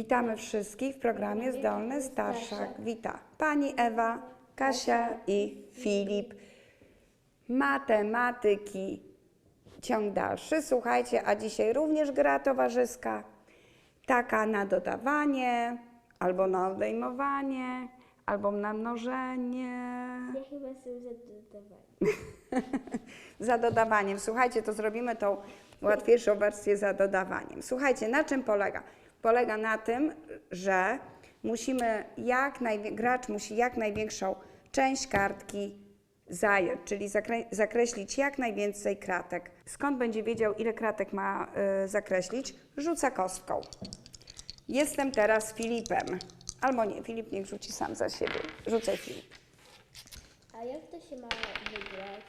Witamy wszystkich w programie Zdolny Starszak. Wita pani Ewa, Kasia i Filip. Matematyki. Ciąg dalszy. Słuchajcie, a dzisiaj również gra towarzyska. Taka na dodawanie, albo na odejmowanie, albo na mnożenie. Ja chyba jestem zadowolona. za dodawaniem. Słuchajcie, to zrobimy tą łatwiejszą wersję za dodawaniem. Słuchajcie, na czym polega? Polega na tym, że musimy jak najwie- gracz musi jak największą część kartki zająć, czyli zakre- zakreślić jak najwięcej kratek. Skąd będzie wiedział, ile kratek ma y, zakreślić? Rzuca kostką. Jestem teraz Filipem. Albo nie, Filip niech rzuci sam za siebie. Rzucaj Filip. A jak to się ma wygrać?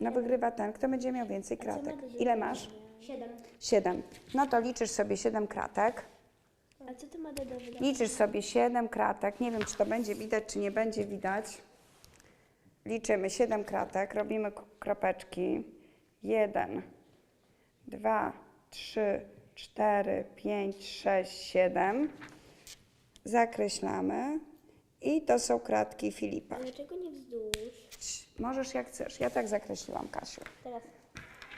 No wygrywa ten, kto będzie miał więcej A co ma kratek. Ile masz? Siedem. Siedem. No to liczysz sobie siedem kratek. A co to ma do dodawania? Liczysz sobie siedem kratek. Nie wiem, czy to będzie widać, czy nie będzie widać. Liczymy siedem kratek, robimy kropeczki. Jeden, dwa, trzy, cztery, pięć, sześć, siedem. Zakreślamy. I to są kratki Filipa. Dlaczego nie wzdłuż? Możesz jak chcesz. Ja tak zakreśliłam, Kasiu. Teraz.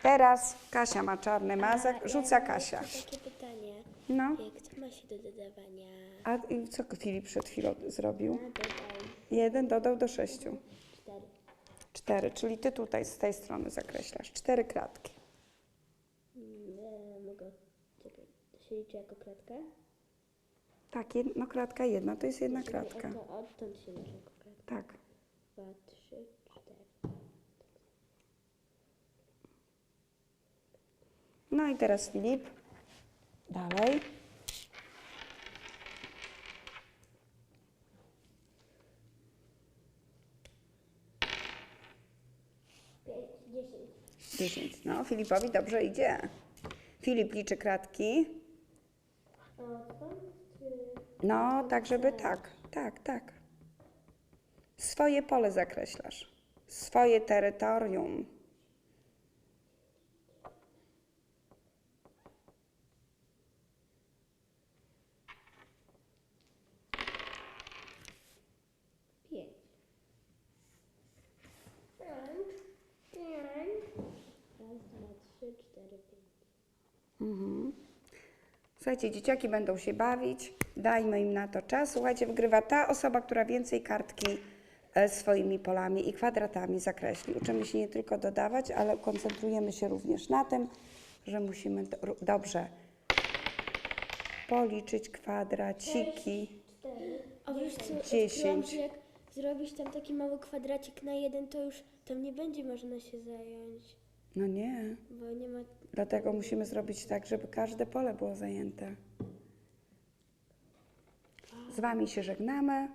Teraz Kasia ma czarny mazak, rzuca Kasia. takie pytanie. No. Jak to ma się do dodawania? A i co Filip przed chwilą zrobił? Dodaj. Jeden dodał do sześciu. Cztery. Cztery, czyli ty tutaj z tej strony zakreślasz. Cztery kratki. Mm, e, mogę. Czekaj. To się liczy jako kratka? Tak, jedno kratka, jedna, to jest jedna kratka. Od, odtąd się liczy jako kratka. Tak. Dwa, trzy, No i teraz Filip. Dalej. Dziesięć. No, Filipowi dobrze idzie. Filip liczy kratki. No, tak, żeby tak. Tak, tak. Swoje pole zakreślasz. Swoje terytorium. Pięć. Pięć. Pięć. Raz, dwa, trzy, cztery, pięć. Mhm. Słuchajcie, dzieciaki będą się bawić, dajmy im na to czas. Słuchajcie, wygrywa ta osoba, która więcej kartki e, swoimi polami i kwadratami zakreśli. Uczymy się nie tylko dodawać, ale koncentrujemy się również na tym, że musimy do, dobrze policzyć kwadraciki. A wiesz co, Dziesięć. odkryłam, że jak zrobisz tam taki mały kwadracik na jeden, to już tam nie będzie można się zająć, No nie, bo nie ma... dlatego musimy zrobić tak, żeby każde pole było zajęte. Z Wami się żegnamy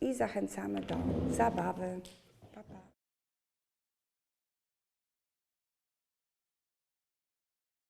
i zachęcamy do zabawy.